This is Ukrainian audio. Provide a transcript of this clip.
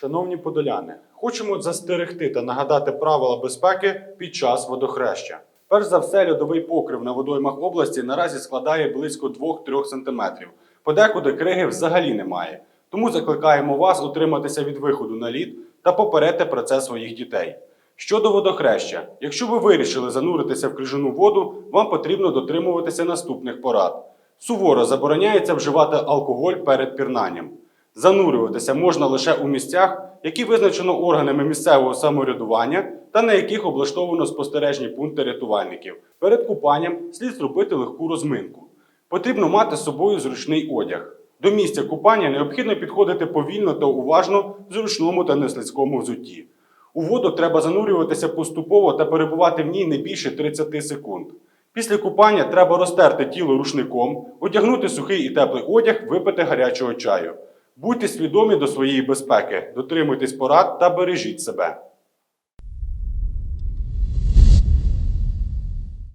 Шановні подоляни, хочемо застерегти та нагадати правила безпеки під час водохреща. Перш за все, льодовий покрив на водоймах області наразі складає близько 2-3 см. Подекуди криги взагалі немає. Тому закликаємо вас утриматися від виходу на лід та попередьте про це своїх дітей. Щодо водохреща, якщо ви вирішили зануритися в крижану воду, вам потрібно дотримуватися наступних порад. Суворо забороняється вживати алкоголь перед пірнанням. Занурюватися можна лише у місцях, які визначено органами місцевого самоврядування та на яких облаштовано спостережні пункти рятувальників. Перед купанням слід зробити легку розминку. Потрібно мати з собою зручний одяг. До місця купання необхідно підходити повільно та уважно в зручному та неслизькому взутті. У воду треба занурюватися поступово та перебувати в ній не більше 30 секунд. Після купання треба розтерти тіло рушником, одягнути сухий і теплий одяг, випити гарячого чаю. Будьте свідомі до своєї безпеки, дотримуйтесь порад та бережіть себе.